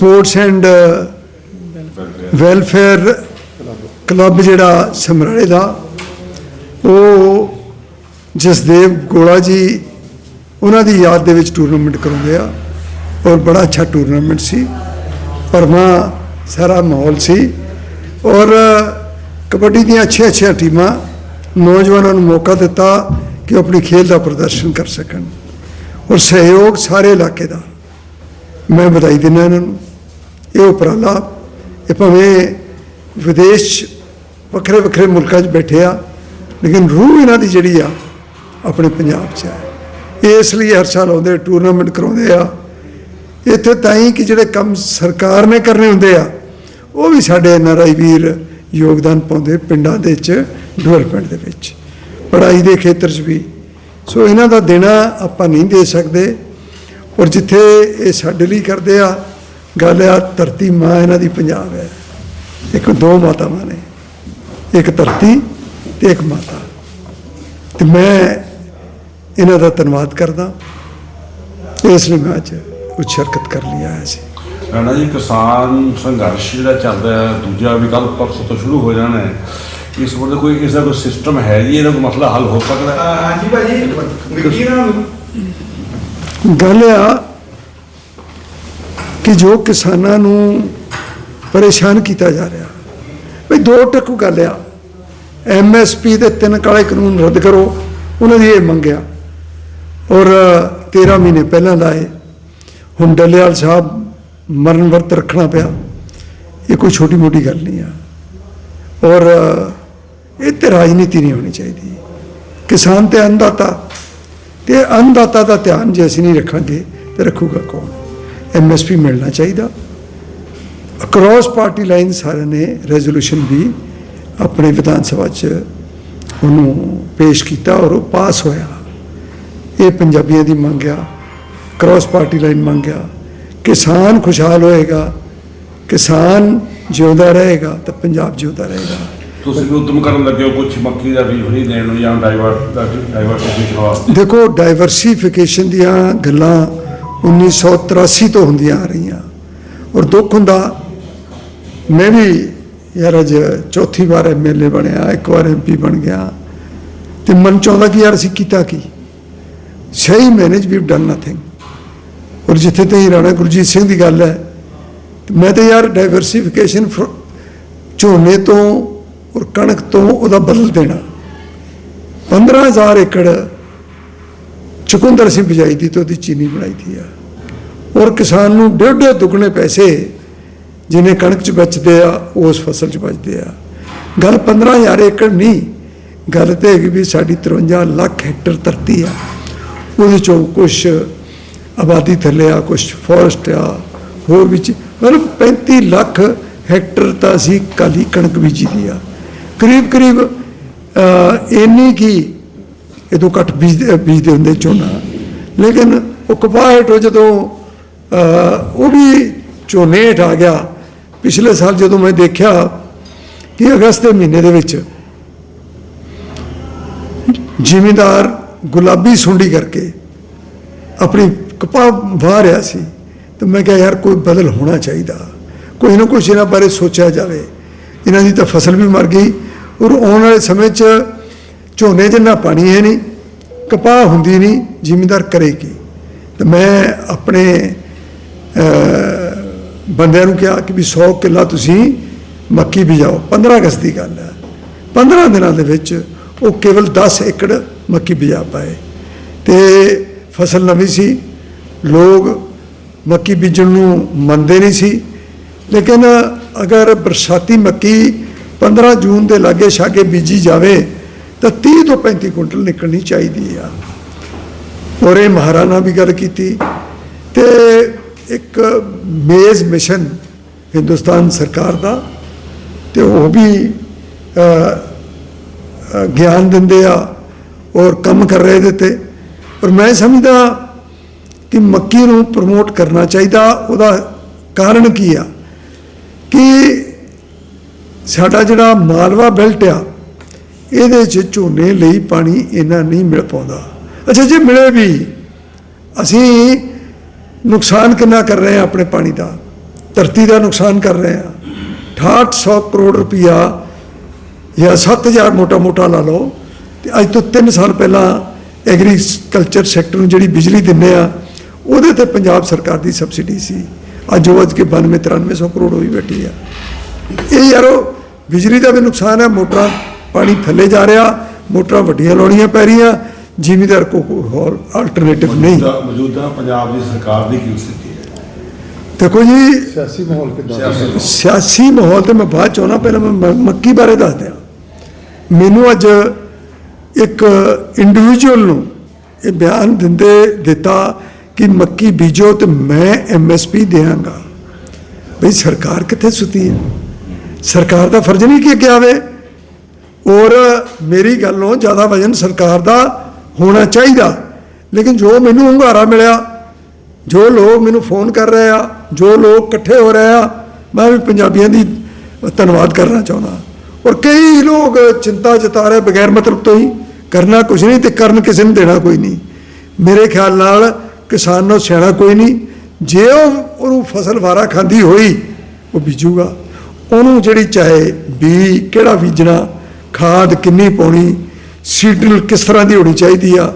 Sports and welfare club ਜਿਹੜਾ ਸਮਰਾਲੇ ਦਾ, ਉਹ ਜਸਦੇਵ ਗੋਲਾ ਜੀ ਉਹਨਾਂ ਦੀ ਯਾਦ ਦੇ ਵਿੱਚ ਟੂਰਨਾਮੈਂਟ ਕਰਾਉਂਦੇ ਆ ਔਰ ਬੜਾ ਅੱਛਾ ਟੂਰਨਾਮੈਂਟ ਸੀ। ਪਰਮਾ ਸਾਰਾ ਮਾਹੌਲ ਸੀ ਔਰ ਕਬੱਡੀ ਦੀਆਂ ਅੱਛੀਆਂ ਅੱਛੀਆਂ ਟੀਮਾਂ ਨੌਜਵਾਨਾਂ ਨੂੰ ਮੌਕਾ ਦਿੱਤਾ ਕਿ ਉਹ ਆਪਣੀ ਖੇਲ ਦਾ ਪ੍ਰਦਰਸ਼ਨ ਕਰ ਸਕਣ। ਔਰ ਸਹਿਯੋਗ ਸਾਰੇ ਇਲਾਕੇ ਦਾ। ਮੈਂ ਵਧਾਈ ਦਿੰਦਾ ਇਹਨਾਂ ਨੂੰ। ਇਹ ਉਪਰਾਲਾ ਇਹ ਭਾਵੇਂ ਵਿਦੇਸ਼ 'ਚ ਵੱਖਰੇ ਵੱਖਰੇ ਮੁਲਕਾਂ 'ਚ ਬੈਠੇ ਆ, ਲੇਕਿਨ ਰੂਹ ਇਹਨਾਂ ਦੀ ਜਿਹੜੀ ਆ, ਆਪਣੇ ਪੰਜਾਬ 'ਚ ਹੈ ਇਸ ਲਈ ਹਰ ਸਾਲ ਆਉਂਦੇ ਟੂਰਨਾਮੈਂਟ ਕਰਾਉਂਦੇ ਆ। ਇੱਥੇ ਤਾਂ ਹੀ ਕਿ ਜਿਹੜੇ ਕੰਮ ਸਰਕਾਰ ਨੇ ਕਰਨੇ ਹੁੰਦੇ ਆ, ਉਹ ਵੀ ਸਾਡੇ ਐਨਆਰਆਈ ਵੀਰ ਯੋਗਦਾਨ ਪਾਉਂਦੇ ਪਿੰਡਾਂ ਦੇ ਵਿੱਚ ਡਿਵੈਲਪਮੈਂਟ ਦੇ ਵਿੱਚ। ਪੜ੍ਹਾਈ ਦੇ ਖੇਤਰ 'ਚ ਵੀ। ਸੋ ਇਹਨਾਂ ਦਾ ਦੇਣਾ ਆਪਾਂ ਨਹੀਂ ਦੇ ਸਕਦੇ। ਔਰ ਜਿੱਥੇ ਇਹ ਸਾਡੇ ਲਈ ਕਰਦੇ ਆ ਗੱਲ ਆ ਧਰਤੀ ਮਾਂ ਇਹਨਾਂ ਦੀ ਪੰਜਾਬ ਹੈ। ਇੱਕ ਦੋ ਮਾਤਾਵਾਂ ਨੇ ਇੱਕ ਧਰਤੀ ਤੇ ਇੱਕ ਮਾਤਾ। ਤੇ ਮੈਂ ਇਹਨਾਂ ਦਾ ਧੰਨਵਾਦ ਕਰਦਾ। ਇਸ ਲਈ ਮੈਂ ਅੱਜ ਕੁਝ ਸ਼ਰਕਤ ਕਰ ਲਈ ਆਇਆ ਸੀ। ਰਾਣਾ ਜੀ ਕਿਸਾਨ ਸੰਘਰਸ਼ ਜਿਹੜਾ ਚੱਲਦਾ ਹੈ ਦੂਜਾ ਵੀ ਕੱਲ ਪਰਸੋਂ ਤੋਂ ਸ਼ੁਰੂ ਹੋ ਜਾਣਾ ਹੈ। ਇਸ ਬਾਰੇ ਕੋਈ ਇਸ ਦਾ ਕੋਈ ਸਿਸਟਮ ਹੈ ਜੀ ਇਹਦਾ ਕੋਈ ਮਸਲਾ ਹੱਲ ਹੋ ਸਕਦਾ ਹੈ? ਹਾਂਜੀ ਭਾਜੀ ਵਿੱਕੀ ਨਾਲ ਗੱਲ ਆ ਕਿ ਜੋ ਕਿਸਾਨਾਂ ਨੂੰ ਪਰੇਸ਼ਾਨ ਕੀਤਾ ਜਾ ਰਿਹਾ। ਬਈ ਦੋ ਟੱਕੂ ਗੱਲ ਆ। ਐਮਐਸਪੀ ਦੇ ਤਿੰਨ ਕਾਲੇ ਕਾਨੂੰਨ ਰੱਦ ਕਰੋ, ਉਹਨਾਂ ਦੀ ਇਹ ਮੰਗਿਆ ਔਰ 13 ਮਹੀਨੇ ਪਹਿਲਾਂ ਲਾਏ। ਹੁਣ ਡੱਲੇਵਾਲ ਸਾਹਿਬ ਮਰਨ ਵਰਤ ਰੱਖਣਾ ਪਿਆ। ਇਹ ਕੋਈ ਛੋਟੀ ਮੋਟੀ ਗੱਲ ਨਹੀਂ ਆ। ਔਰ ਇਹ ਤੇ ਰਾਜਨੀਤੀ ਨਹੀਂ ਹੋਣੀ ਚਾਹੀਦੀ। ਕਿਸਾਨ ਤੇ ਅੰਨਦਾਤਾ। ਤੇ ਅੰਨਦਾਤਾ ਦਾ ਧਿਆਨ ਜੇ ਅਸੀਂ ਨਹੀਂ ਰੱਖਾਂਗੇ, ਤੇ ਰੱਖੂਗਾ ਕੌਣ? ਐਮਐਸਪੀ ਮਿਲਣਾ ਚਾਹੀਦਾ। ਅਕ੍ਰੋਸ ਪਾਰਟੀ ਲਾਈਨ ਸਾਰਿਆਂ ਨੇ ਰੈਜ਼ੋਲੂਸ਼ਨ ਵੀ ਆਪਣੇ ਵਿਧਾਨ ਸਭਾ 'ਚ ਉਹਨੂੰ ਪੇਸ਼ ਕੀਤਾ ਔਰ ਉਹ ਪਾਸ ਹੋਇਆ। ਇਹ ਪੰਜਾਬੀਆਂ ਦੀ ਮੰਗ ਆ। ਕ੍ਰੋਸ ਪਾਰਟੀ ਲਾਈਨ ਮੰਗ ਆ। ਕਿਸਾਨ ਖੁਸ਼ਹਾਲ ਹੋਏਗਾ ਕਿਸਾਨ ਜਿਉਂਦਾ ਰਹੇਗਾ ਤਾਂ ਪੰਜਾਬ ਜਿਉਂਦਾ ਰਹੇਗਾ। ਤੁਸੀਂ ਵੀ ਉਦਮ ਕਰਨ ਲੱਗੇ ਹੋ ਕੁਝ ਮੱਕੀ ਦਾ ਬੀਜ ਫਰੀ ਦੇਣ ਨੂੰ ਜਾਂ ਡਾਈਵਰਟ ਡਾਈਵਰਸਿਫਿਕੇਸ਼ਨ ਵਾਸਤੇ। ਦੇਖੋ ਡਾਈਵਰਸੀਫਿਕੇਸ਼ਨ ਦੀਆਂ ਗੱਲਾਂ 1983 ਤੋਂ ਹੁੰਦੀਆਂ ਆ ਰਹੀਆਂ। ਔਰ ਦੁੱਖ ਹੁੰਦਾ, ਮੈਂ ਵੀ ਯਾਰ ਅੱਜ ਚੌਥੀ ਵਾਰ ਐਮਐਲਏ ਬਣਿਆ, ਇੱਕ ਵਾਰ ਐਮਪੀ ਬਣ ਗਿਆ। ਤੇ ਮਨ ਚਾਹੁੰਦਾ ਕਿ ਯਾਰ ਅਸੀਂ ਕੀਤਾ ਕੀ? ਸਹੀ ਮੈਨੇਜ ਵੀ ਡਨ ਨਥਿੰਗ ਔਰ ਜਿੱਥੇ ਤੇ ਰਾਣਾ ਗੁਰਜੀਤ ਸਿੰਘ ਦੀ ਗੱਲ ਹੈ, ਮੈਂ ਤੇ ਯਾਰ ਡਾਈਵਰਸੀਫਿਕੇਸ਼ਨ ਝੋਨੇ ਤੋਂ ਔਰ ਕਣਕ ਤੋਂ ਉਹਦਾ ਬਦਲ ਦੇਣਾ। 15000 ਏਕੜ ਚੁਕੰਦਰ ਸਿੰਘ ਬਿਜਾਈ ਦੀ ਤੇ ਉਹਦੀ ਚੀਨੀ ਬਣਾਈ ਦੀ ਆ। ਔਰ ਕਿਸਾਨ ਨੂੰ ਡੇਢ ਦੁੱਗਣੇ ਪੈਸੇ ਜਿਹਨੇ ਕਣਕ ਚ ਬਚਦੇ ਆ, ਉਸ ਫਸਲ ਚ ਬਚਦੇ ਆ। ਗੱਲ 15000 ਏਕੜ ਨਹੀਂ, ਗੱਲ ਤੇ ਹੈਗੀ ਵੀ ਸਾਡੀ 53 ਲੱਖ ਹੈਕਟਰ ਧਰਤੀ ਆ। ਉਹਦੇ ਚੋਂ ਕੁਝ ਆਬਾਦੀ ਥੱਲੇ ਆ ਕੁਝ ਫੋਰਸਟ ਆ, ਹੋਰ ਵਿੱਚ ਮਤਲਬ 35 ਲੱਖ ਹੈਕਟਰ ਤਾਂ ਅਸੀਂ ਕਾਲੀ ਕਣਕ ਬੀਜੀ ਦੀ ਆ। ਕਰੀਬ ਕਰੀਬ ਇੰਨੀ ਕੀ ਇਹ ਤੋਂ ਘੱਟ ਬੀਜਦੇ ਬੀਜਦੇ ਹੁੰਦੇ ਝੋਨਾ। ਲੇਕਿਨ ਉਹ ਕਪਾਹ ਹੇਠੋਂ ਜਦੋਂ ਉਹ ਵੀ ਝੋਨੇ ਹੇਠ ਆ ਗਿਆ, ਪਿਛਲੇ ਸਾਲ ਜਦੋਂ ਮੈਂ ਦੇਖਿਆ ਕਿ ਅਗਸਤ ਦੇ ਮਹੀਨੇ ਦੇ ਵਿੱਚ ਜ਼ਿਮੀਂਦਾਰ ਗੁਲਾਬੀ ਸੁੰਡੀ ਕਰਕੇ ਆਪਣੀ ਕਪਾਹ ਵਾਹ ਰਿਹਾ ਸੀ, ਤੇ ਮੈਂ ਕਿਹਾ, ਯਾਰ, ਕੋਈ ਬਦਲ ਹੋਣਾ ਚਾਹੀਦਾ। ਕੋਈ ਨਾ ਕੁਛ ਇਹਨਾਂ ਬਾਰੇ ਸੋਚਿਆ ਜਾਵੇ। ਇਹਨਾਂ ਦੀ ਤਾਂ ਫਸਲ ਵੀ ਮਰ ਗਈ ਔਰ ਆਉਣ ਵਾਲੇ ਸਮੇਂ 'ਚ ਝੋਨੇ 'ਚ ਜਿੰਨਾ ਪਾਣੀ ਹੈ ਨਹੀਂ, ਕਪਾਹ ਹੁੰਦੀ ਨਹੀਂ, ਜ਼ਿਮੀਂਦਾਰ ਕਰੇਗੀ ਤੇ ਮੈਂ ਆਪਣੇ ਬੰਦਿਆਂ ਨੂੰ ਕਿਹਾ ਕਿ ਵੀ 100 ਕਿੱਲਾ ਤੁਸੀਂ ਮੱਕੀ ਬੀਜਾਓ। 15 ਅਗਸਤ ਦੀ ਗੱਲ ਹੈ। 15 ਦਿਨਾਂ ਦੇ ਵਿੱਚ ਉਹ ਕੇਵਲ 10 ਏਕੜ ਮੱਕੀ ਬਿਜਾ ਪਾਏ। ਤੇ ਫਸਲ ਨਵੀਂ ਸੀ। ਲੋਕ ਮੱਕੀ ਬੀਜਣ ਨੂੰ ਮੰਨਦੇ ਨਹੀਂ ਸੀ। ਲੇਕਿਨ ਅਗਰ ਬਰਸਾਤੀ ਮੱਕੀ 15 ਜੂਨ ਦੇ ਲਾਗੇ ਛਾਗੇ ਬੀਜੀ ਜਾਵੇ ਤਾਂ 30 ਤੋਂ 35 ਕੁਇੰਟਲ ਨਿਕਲਣੀ ਚਾਹੀਦੀ ਆ। ਔਰ ਇਹ ਮਹਾਰਾਣਾ ਵੀ ਗੱਲ ਕੀਤੀ ਤੇ ਇੱਕ ਮੇਜ਼ ਮਿਸ਼ਨ ਹਿੰਦੁਸਤਾਨ ਸਰਕਾਰ ਦਾ ਤੇ ਉਹ ਵੀ ਗਿਆਨ ਦਿੰਦੇ ਆ ਔਰ ਕੰਮ ਕਰ ਰਹੇ ਇਹਦੇ ਤੇ। ਪਰ ਮੈਂ ਸਮਝਦਾ ਕਿ ਮੱਕੀ ਨੂੰ ਪ੍ਰਮੋਟ ਕਰਨਾ ਚਾਹੀਦਾ, ਉਹਦਾ ਕਾਰਨ ਕੀ ਆ? ਕਿ ਸਾਡਾ ਜਿਹੜਾ ਮਾਲਵਾ ਬੈਲਟ ਆ ਇਹਦੇ 'ਚ ਝੋਨੇ ਲਈ ਪਾਣੀ ਇੰਨਾ ਨਹੀਂ ਮਿਲ ਪਾਉਂਦਾ। ਅੱਛਾ, ਜੇ ਮਿਲੇ ਵੀ, ਅਸੀਂ ਨੁਕਸਾਨ ਕਿੰਨਾ ਕਰ ਰਹੇ ਹਾਂ ਆਪਣੇ ਪਾਣੀ ਦਾ? ਧਰਤੀ ਦਾ ਨੁਕਸਾਨ ਕਰ ਰਹੇ ਆ 6800 ਕਰੋੜ ਰੁਪਇਆ ਜਾਂ 7000 ਮੋਟਾ ਮੋਟਾ ਲਾ ਲਓ। ਤੇ ਅੱਜ ਤੋਂ 3 ਸਾਲ ਪਹਿਲਾਂ ਐਗਰੀਕਲਚਰ ਸੈਕਟਰ ਨੂੰ ਜਿਹੜੀ ਬਿਜਲੀ ਦਿੰਨੇ ਆ, ਉਹਦੇ ਤੇ ਪੰਜਾਬ ਸਰਕਾਰ ਦੀ ਸਬਸਿਡੀ ਸੀ। ਅੱਜ ਉਹ ਅੱਜ ਕੇ 92 9300 ਕਰੋੜ ਹੋਈ ਬੈਠੀ ਆ। ਇਹ ਯਾਰੋ, ਬਿਜਲੀ ਦਾ ਵੀ ਨੁਕਸਾਨ ਹੈ ਮੋਟਰਾਂ ਪਾਣੀ ਥੱਲੇ ਜਾ ਰਿਹਾ ਮੋਟਰਾਂ ਵੱਡੀਆਂ ਲਾਉਣੀਆਂ ਪੈ ਰਹੀਆਂ ਜ਼ਿਮੀਦਾਰ ਕੋ ਕੋਈ ਹੋਰ ਆਲਟਰਨੇਟਿਵ ਨਹੀਂ। ਮੌਜੂਦਾ ਪੰਜਾਬ ਦੀ ਸਰਕਾਰ ਦੀ ਕੀ ਸਥਿਤੀ ਹੈ? ਦੇਖੋ ਜੀ ਸਿਆਸੀ ਮਾਹੌਲ ਕਿਦਾਂ ਸਿਆਸੀ ਮਾਹੌਲ ਤੇ ਮੈਂ ਬਾਅਦ ਚ ਆਉਣਾ ਪਹਿਲਾਂ ਮੈਂ ਮੱਕੀ ਬਾਰੇ ਦੱਸ ਦਿਆਂ। ਮੈਨੂੰ ਅੱਜ ਇੱਕ ਇੰਡੀਵਿਜੂਅਲ ਨੂੰ ਇਹ ਬਿਆਨ ਦਿੰਦੇ ਦਿੱਤਾ ਕਿ ਮੱਕੀ ਬੀਜੋ ਤੇ ਮੈਂ ਐਮਐਸਪੀ ਦੇਵਾਂਗਾ। ਬਈ ਸਰਕਾਰ ਕਿੱਥੇ ਸੁੱਤੀ ਹੈ? ਸਰਕਾਰ ਦਾ ਫਰਜ਼ ਨਹੀਂ ਕਿ ਅੱਗੇ ਆਵੇ। ਔਰ ਮੇਰੀ ਗੱਲੋਂ ਜ਼ਿਆਦਾ ਵਜਨ ਸਰਕਾਰ ਦਾ ਹੋਣਾ ਚਾਹੀਦਾ। ਲੇਕਿਨ ਜੋ ਮੈਨੂੰ ਹੁੰਗਾਰਾ ਮਿਲਿਆ, ਜੋ ਲੋਕ ਮੈਨੂੰ ਫੋਨ ਕਰ ਰਹੇ ਆ, ਜੋ ਲੋਕ ਇਕੱਠੇ ਹੋ ਰਹੇ ਆ, ਮੈਂ ਵੀ ਪੰਜਾਬੀਆਂ ਦੀ ਧੰਨਵਾਦ ਕਰਨਾ ਚਾਹੁੰਦਾ। ਔਰ ਕਈ ਲੋਕ ਚਿੰਤਾ ਜਤਾ ਰਹੇ ਬਗੈਰ ਮਤਲਬ ਤੋਂ ਹੀ, ਕਰਨਾ ਕੁਝ ਨਹੀਂ ਤੇ ਕਰਨ ਕਿਸੇ ਨੂੰ ਦੇਣਾ ਕੋਈ ਨਹੀਂ। ਮੇਰੇ ਖਿਆਲ ਨਾਲ ਕਿਸਾਨ ਨੂੰ ਸਿਆਣਾ ਕੋਈ ਨਹੀਂ। ਜੇ ਉਹ ਉਹਨੂੰ ਫਸਲ ਵਾਰਾ ਖਾਂਦੀ ਹੋਈ, ਉਹ ਬੀਜੂਗਾ। ਉਹਨੂੰ ਜਿਹੜੀ ਚਾਹੇ ਬੀ ਕਿਹੜਾ ਬੀਜਣਾ ਖਾਦ ਕਿੰਨੀ ਪਾਉਣੀ ਸੀਡਲ ਕਿਸ ਤਰ੍ਹਾਂ ਦੀ ਹੋਣੀ ਚਾਹੀਦੀ ਆ,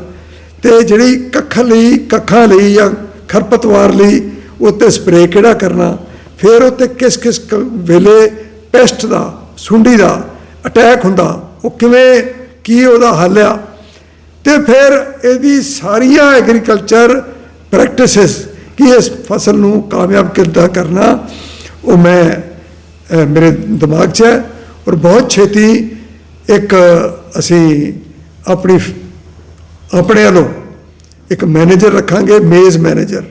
ਤੇ ਜਿਹੜੀ ਕੱਖ ਲਈ, ਕੱਖਾਂ ਲਈ ਜਾਂ ਖਰਪਤਵਾਰ ਲਈ ਉੱਤੇ ਸਪਰੇਅ ਕਿਹੜਾ ਕਰਨਾ, ਫਿਰ ਉੱਤੇ ਕਿਸ ਕਿਸ ਕ- ਵੇਲੇ ਪੈਸਟ ਦਾ, ਸੁੰਡੀ ਦਾ ਅਟੈਕ ਹੁੰਦਾ, ਉਹ ਕਿਵੇਂ, ਕੀ ਉਹਦਾ ਹੱਲ ਆ, ਤੇ ਫਿਰ ਇਹਦੀ ਸਾਰੀਆਂ ਐਗਰੀਕਲਚਰ ਪ੍ਰੈਕਟਿਸਿਸ ਕਿ ਇਸ ਫਸਲ ਨੂੰ ਕਾਮਯਾਬ ਕਿੱਦਾਂ ਕਰਨਾ, ਉਹ ਮੈਂ ਮੇਰੇ ਦਿਮਾਗ 'ਚ ਹੈ ਔਰ ਬਹੁਤ ਛੇਤੀ ਇੱਕ ਅਸੀਂ ਆਪਣੀ ਆਪਣੇ ਵੱਲੋਂ ਇੱਕ ਮੈਨੇਜਰ ਰੱਖਾਂਗੇ, ਮੇਜ਼ ਮੈਨੇਜਰ।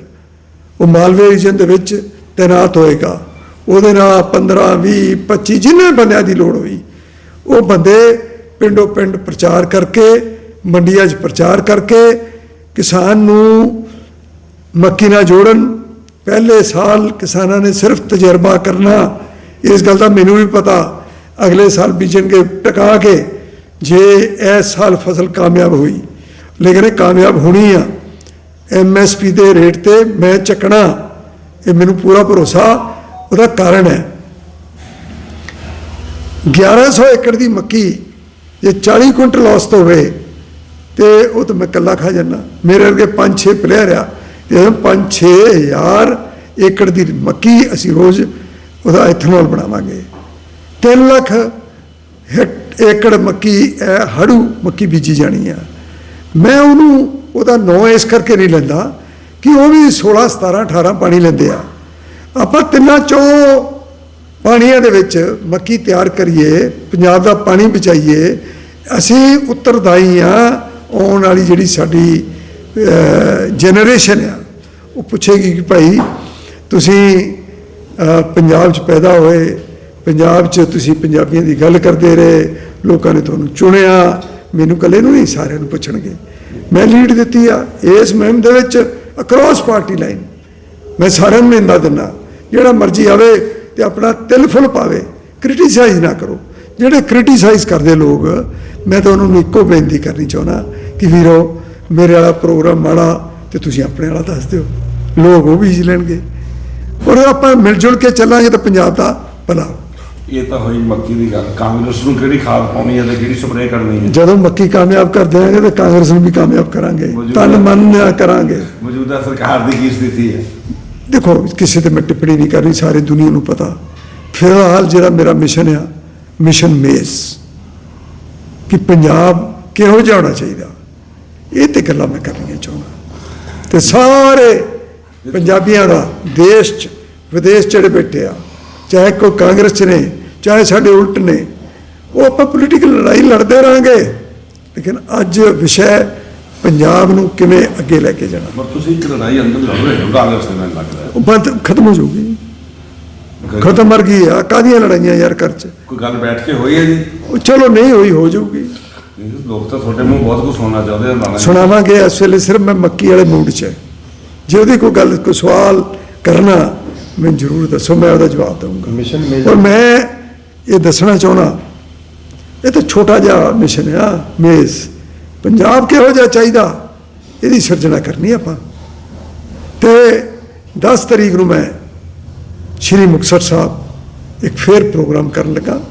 ਉਹ ਮਾਲਵੇ ਰੀਜਨ ਦੇ ਵਿੱਚ ਤੈਨਾਤ ਹੋਏਗਾ। ਉਹਦੇ ਨਾਲ 15 20 25 ਜਿੰਨੇ ਬੰਦਿਆਂ ਦੀ ਲੋੜ ਹੋਈ, ਉਹ ਬੰਦੇ ਪਿੰਡੋਂ ਪਿੰਡ ਪ੍ਰਚਾਰ ਕਰਕੇ, ਮੰਡੀਆਂ 'ਚ ਪ੍ਰਚਾਰ ਕਰਕੇ ਕਿਸਾਨ ਨੂੰ ਮੱਕੀ ਨਾਲ ਜੋੜਨ। ਪਹਿਲੇ ਸਾਲ ਕਿਸਾਨਾਂ ਨੇ ਸਿਰਫ ਤਜਰਬਾ ਕਰਨਾ, ਇਸ ਗੱਲ ਦਾ ਮੈਨੂੰ ਵੀ ਪਤਾ ਅਗਲੇ ਸਾਲ ਬੀਜਣਗੇ, ਟਿਕਾ ਕੇ ਜੇ ਇਸ ਸਾਲ ਫਸਲ ਕਾਮਯਾਬ ਹੋਈ। ਲੇਕਿਨ ਇਹ ਕਾਮਯਾਬ ਹੋਣੀ ਆ। ਐਮਐਸਪੀ ਦੇ ਰੇਟ ਤੇ ਮੈਂ ਚੱਕਣਾ, ਇਹ ਮੈਨੂੰ ਪੂਰਾ ਭਰੋਸਾ, ਉਹਦਾ ਕਾਰਨ ਹੈ। 1100 ਏਕੜ ਦੀ ਮੱਕੀ, ਜੇ 40 ਕੁਇੰਟਲ ਔਸਤ ਹੋਵੇ, ਤੇ ਉਹ ਤਾਂ ਮੈਂ ਇਕੱਲਾ ਖਾ ਜਾਣਾ ਮੇਰੇ ਵਰਗੇ 5-6 ਪਲੇਅਰ ਆ। ਤੇ 5-6 ਹਜ਼ਾਰ ਏਕੜ ਦੀ ਮੱਕੀ ਅਸੀਂ ਰੋਜ਼ ਉਹਦਾ ਇਥਨੋਲ ਬਣਾਵਾਂਗੇ। 3 ਲੱਖ ਹਿੱਟ ਏਕੜ ਮੱਕੀ ਇਹ ਹੜੂ ਮੱਕੀ ਬੀਜੀ ਜਾਣੀ ਆ। ਮੈਂ ਉਹਨੂੰ, ਉਹਦਾ ਨਾਂ ਇਸ ਕਰਕੇ ਨਹੀਂ ਲੈਂਦਾ ਕਿ ਉਹ ਵੀ 16 17 18 ਪਾਣੀ ਲੈਂਦੇ ਆ। ਆਪਾਂ ਤਿੰਨਾਂ ਚੋਂ ਪਾਣੀਆਂ ਦੇ ਵਿੱਚ ਮੱਕੀ ਤਿਆਰ ਕਰੀਏ, ਪੰਜਾਬ ਦਾ ਪਾਣੀ ਬਚਾਈਏ, ਅਸੀਂ ਉੱਤਰਦਾਈ ਆ ਆਉਣ ਵਾਲੀ ਜਿਹੜੀ ਸਾਡੀ ਜਨਰੇਸ਼ਨ ਆ, ਉਹ ਪੁੱਛੇਗੀ ਕਿ ਭਾਈ ਤੁਸੀਂ ਪੰਜਾਬ 'ਚ ਪੈਦਾ ਹੋਏ ਪੰਜਾਬ 'ਚ ਤੁਸੀਂ ਪੰਜਾਬੀਆਂ ਦੀ ਗੱਲ ਕਰਦੇ ਰਹੇ, ਲੋਕਾਂ ਨੇ ਤੁਹਾਨੂੰ ਚੁਣਿਆ, ਮੈਨੂੰ ਇਕੱਲੇ ਨੂੰ ਨਹੀਂ, ਸਾਰਿਆਂ ਨੂੰ ਪੁੱਛਣਗੇ। ਮੈਂ ਲੀਡ ਦਿੱਤੀ ਆ, ਇਸ ਮੁਹਿੰਮ ਦੇ ਵਿੱਚ ਅਕ੍ਰੋਸ ਪਾਰਟੀ ਲਾਈਨ ਮੈਂ ਸਾਰਿਆਂ ਨੂੰ ਨਿੰਦਾ ਦਿੰਦਾ, ਜਿਹੜਾ ਮਰਜ਼ੀ ਆਵੇ ਤੇ ਆਪਣਾ ਤਿਲ ਫੁੱਲ ਪਾਵੇ ਕ੍ਰਿਟਿਸਾਈਜ਼ ਨਾ ਕਰੋ। ਜਿਹੜੇ ਕ੍ਰਿਟਿਸਾਈਜ਼ ਕਰਦੇ ਲੋਕ, ਮੈਂ ਤਾਂ ਉਹਨਾਂ ਨੂੰ ਇੱਕੋ ਬੇਨਤੀ ਕਰਨੀ ਚਾਹੁੰਦਾ ਕਿ ਵੀਰੋ, ਮੇਰੇ ਵਾਲਾ ਪ੍ਰੋਗਰਾਮ ਮਾੜਾ ਤੇ ਤੁਸੀਂ ਆਪਣੇ ਵਾਲਾ ਦੱਸ ਦਿਓ। ਲੋਕ ਉਹ ਬੀਜ ਲੈਣਗੇ। ਔਰ ਆਪਾਂ ਮਿਲ ਜੁਲ ਕੇ ਚੱਲਾਂਗੇ ਤਾਂ ਪੰਜਾਬ ਦਾ ਭਲਾ ਇਹ ਤਾਂ ਹੋਈ ਮੱਕੀ ਦੀ ਗੱਲ। ਕਾਂਗਰਸ ਨੂੰ ਕਿਹੜੀ ਖਾਦ ਪਾਉਣੀ ਹੈ ਤੇ ਕਿਹੜੀ ਸਪਰੇਅ ਕਰਨੀ ਹੈ? ਜਦੋਂ ਮੱਕੀ ਕਾਮਯਾਬ ਕਰ ਦਿਆਂਗੇ ਤਾਂ ਕਾਂਗਰਸ ਨੂੰ ਵੀ ਕਾਮਯਾਬ ਕਰਾਂਗੇ। ਤਨ ਮਨ ਨਾਲ ਕਰਾਂਗੇ। ਮੌਜੂਦਾ ਸਰਕਾਰ ਦੀ ਕੀ ਸਥਿਤੀ ਹੈ? ਦੇਖੋ ਕਿਸੇ ਤੇ ਮੈਂ ਟਿੱਪਣੀ ਨਹੀਂ ਕਰਨੀ ਸਾਰੀ ਦੁਨੀਆ ਨੂੰ ਪਤਾ। ਫਿਲਹਾਲ ਜਿਹੜਾ ਮੇਰਾ ਮਿਸ਼ਨ ਆ ਮਿਸ਼ਨ ਮੇਸ ਕਿ ਪੰਜਾਬ ਕਿਹੋ ਜਿਹਾ ਹੋਣਾ ਚਾਹੀਦਾ। ਇਹ ਤੇ ਗੱਲਾਂ ਮੈਂ ਕਰਨੀਆਂ ਚਾਹੁੰਦਾ। ਤੇ ਸਾਰੇ ਪੰਜਾਬੀਆਂ ਦਾ ਦੇਸ਼ ਚ ਵਿਦੇਸ਼ 'ਚ ਜਿਹੜੇ ਬੈਠੇ ਆ ਚਾਹੇ ਕੋਈ ਕਾਂਗਰਸ 'ਚ ਨੇ ਚਾਹੇ ਸਾਡੇ ਉਲਟ ਨੇ ਉਹ ਆਪਾਂ ਪੋਲੀਟੀਕਲ ਲੜਾਈ ਲੜਦੇ ਰਹਾਂਗੇ। ਲੇਕਿਨ ਅੱਜ ਵਿਸ਼ਾ ਪੰਜਾਬ ਨੂੰ ਕਿਵੇਂ ਅੱਗੇ ਲੈ ਕੇ ਜਾਣਾ। ਪਰ ਤੁਸੀਂ ਇੱਕ ਲੜਾਈ ਅੰਦਰ ਲੜ ਰਹੇ ਹੋ ਕਾਂਗਰਸ ਦੇ ਨਾਲ ਲੱਗਦਾ ਉਹ ਬੰਦ ਖਤਮ ਹੋ ਜਾਊਗੀ। ਹੈ ਖਤਮ ਮਰ ਗਈ ਆ ਕਾਦੀਆਂ ਲੜਾਈਆਂ ਯਾਰ ਘਰ ਚ? ਕੋਈ ਗੱਲ ਬੈਠ ਕੇ ਹੋਈ ਹੈ ਜੀ? ਉਹ ਚਲੋ ਨਹੀਂ ਹੋਈ ਹੋ ਜਾਊਗੀ। ਲੋਕ ਤਾਂ ਤੁਹਾਡੇ ਮੂੰਹ ਬਹੁਤ ਕੁਝ ਸੁਣਨਾ ਚਾਹੁੰਦੇ ਆ ਸੁਣਾਵਾਂਗੇ ਇਸ ਵੇਲੇ ਸਿਰਫ ਮੈਂ ਮੱਕੀ ਵਾਲੇ ਮੂਡ 'ਚ ਹੈ। ਜੇ ਉਹਦੀ ਕੋਈ ਗੱਲ ਕੋਈ ਸਵਾਲ ਕਰਨਾ ਮੈਂ ਜ਼ਰੂਰ ਦੱਸੋ ਮੈਂ ਉਹਦਾ ਜਵਾਬ ਦਊਂਗਾ। ਮਿਸ਼ਨ ਔਰ ਮੇਜਰ ਮੈਂ ਇਹ ਦੱਸਣਾ ਚਾਹਣਾ ਇਹ ਤਾਂ ਛੋਟਾ ਜਿਹਾ ਮਿਸ਼ਨ ਆ ਮੇਜ਼ ਪੰਜਾਬ ਕਿਹੋ ਜਿਹਾ ਚਾਹੀਦਾ? ਇਹਦੀ ਸਿਰਜਣਾ ਕਰਨੀ ਆਪਾਂ। ਤੇ 10 ਤਰੀਕ ਨੂੰ ਮੈਂ ਸ਼੍ਰੀ ਮੁਕਤਸਰ ਸਾਹਿਬ ਇੱਕ ਫੇਰ ਪ੍ਰੋਗਰਾਮ ਕਰਨ ਲੱਗਾ।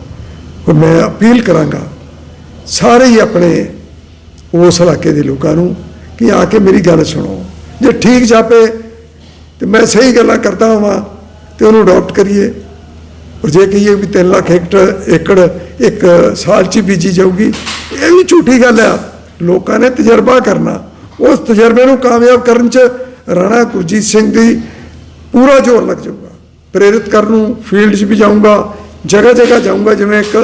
ਔਰ ਮੈਂ ਅਪੀਲ ਕਰਾਂਗਾ ਸਾਰੇ ਹੀ ਆਪਣੇ ਉਸ ਇਲਾਕੇ ਦੇ ਲੋਕਾਂ ਨੂੰ ਕਿ ਆ ਕੇ ਮੇਰੀ ਗੱਲ ਸੁਣੋ। ਜੇ ਠੀਕ ਜਾਪੇ ਤੇ ਮੈਂ ਸਹੀ ਗੱਲਾਂ ਕਰਦਾ ਹਾਂ ਤੇ ਉਹਨੂੰ ਅਡਾਪਟ ਕਰੀਏ। ਔਰ ਜੇ ਕਹੀਏ ਵੀ 3 ਲੱਖ ਹੈਕਟਰ ਏਕੜ, ਇੱਕ ਸਾਲ ਚ ਬੀਜੀ ਜਾਊਗੀ, ਇਹ ਵੀ ਝੂਠੀ ਗੱਲ ਆ। ਲੋਕਾਂ ਨੇ ਤਜਰਬਾ ਕਰਨਾ। ਉਸ ਤਜਰਬੇ ਨੂੰ ਕਾਮਯਾਬ ਕਰਨ ਚ ਰਾਣਾ ਗੁਰਜੀਤ ਸਿੰਘ ਦੀ ਪੂਰਾ ਜ਼ੋਰ ਲੱਗ ਜਾਊਗਾ। ਪ੍ਰੇਰਿਤ ਕਰਨ ਨੂੰ ਫੀਲਡ 'ਚ ਵੀ ਜਾਊਂਗਾ, ਜਗ੍ਹਾ ਜਗ੍ਹਾ ਜਾਊਂਗਾ, ਜਿਵੇਂ ਇੱਕ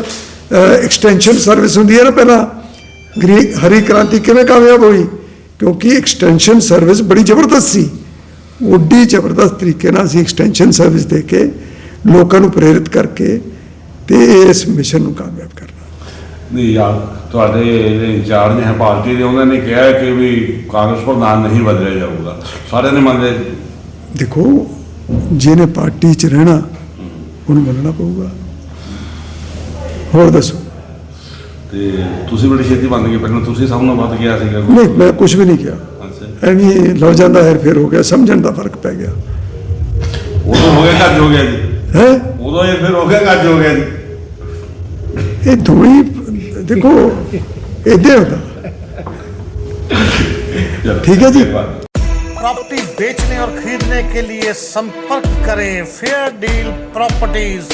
ਐਕਸਟੈਂਸ਼ਨ ਸਰਵਿਸ ਹੁੰਦੀ ਹੈ ਨਾ ਪਹਿਲਾਂ। ਗ੍ਰੀ ਹਰੀ ਕ੍ਰਾਂਤੀ ਕਿਵੇਂ ਕਾਮਯਾਬ ਹੋਈ? ਕਿਉਂਕਿ ਐਕਸਟੈਂਸ਼ਨ ਸਰਵਿਸ ਬੜੀ ਜ਼ਬਰਦਸਤ ਸੀ। ਉੱਡੀ ਜ਼ਬਰਦਸਤ ਤਰੀਕੇ ਨਾਲ ਅਸੀਂ ਐਕਸਟੈਂਸ਼ਨ ਸਰਵਿਸ ਦੇ ਕੇ ਲੋਕਾਂ ਨੂੰ ਪ੍ਰੇਰਿਤ ਕਰਕੇ ਤੇ ਇਸ ਮਿਸ਼ਨ ਨੂੰ ਕਾਮਯਾਬ ਕਰਨਾ। ਨਹੀਂ ਯਾਰ ਤੁਹਾਡੇ ਜਿਹੜੇ ਇੰਚਾਰਜ ਨੇ ਪਾਰਟੀ ਦੇ ਉਹਨਾਂ ਨੇ ਕਿਹਾ ਹੈ ਕਿ ਵੀ ਕਾਂਗਰਸ ਪ੍ਰਧਾਨ ਨਹੀਂ ਬਦਲਿਆ ਜਾਊਗਾ। ਸਾਰਿਆਂ ਨੇ ਮੰਨ ਲਿਆ। ਦੇਖੋ ਜਿਹਨੇ ਪਾਰਟੀ 'ਚ ਰਹਿਣਾ ਉਹਨੂੰ ਮੰਨਣਾ ਪਊਗਾ। ਹੋਰ ਦੱਸੋ? ਤੇ ਤੁਸੀਂ ਬੜੀ ਛੇਤੀ ਮੰਨ ਗਏ ਪਹਿਲਾਂ ਤੁਸੀਂ ਸਭ ਨੂੰ ਵੱਧ ਗਿਆ ਸੀਗਾ ਨਹੀਂ ਮੈਂ ਕੁਝ ਵੀ ਨਹੀਂ ਕਿਹਾ। ਐਵੇਂ ਹੀ ਲੜ ਜਾਂਦਾ ਹੈ ਫਿਰ ਹੋ ਗਿਆ ਸਮਝਣ ਦਾ ਫ਼ਰਕ ਪੈ ਗਿਆ। ਉਦੋਂ ਹੋ ਗਿਆ ਹੋ ਗਿਆ ਜੀ। ਹੈ ਉਦੋਂ ਇਹ ਫਿਰ ਹੋ ਗਿਆ ਕੱਜ ਹੋ ਗਿਆ ਜੀ ਇਹ ਦੋਈ ਦੇਖੋ ਇਦਾਂ ਹੁੰਦਾ ਚਲੋ, ਠੀਕ ਹੈ ਜੀ। ਧੰਨਵਾਦ। प्रॉपर्टी बेचने और खरीदने के लिए संपर्क करें फेयर डील प्रॉपर्टीज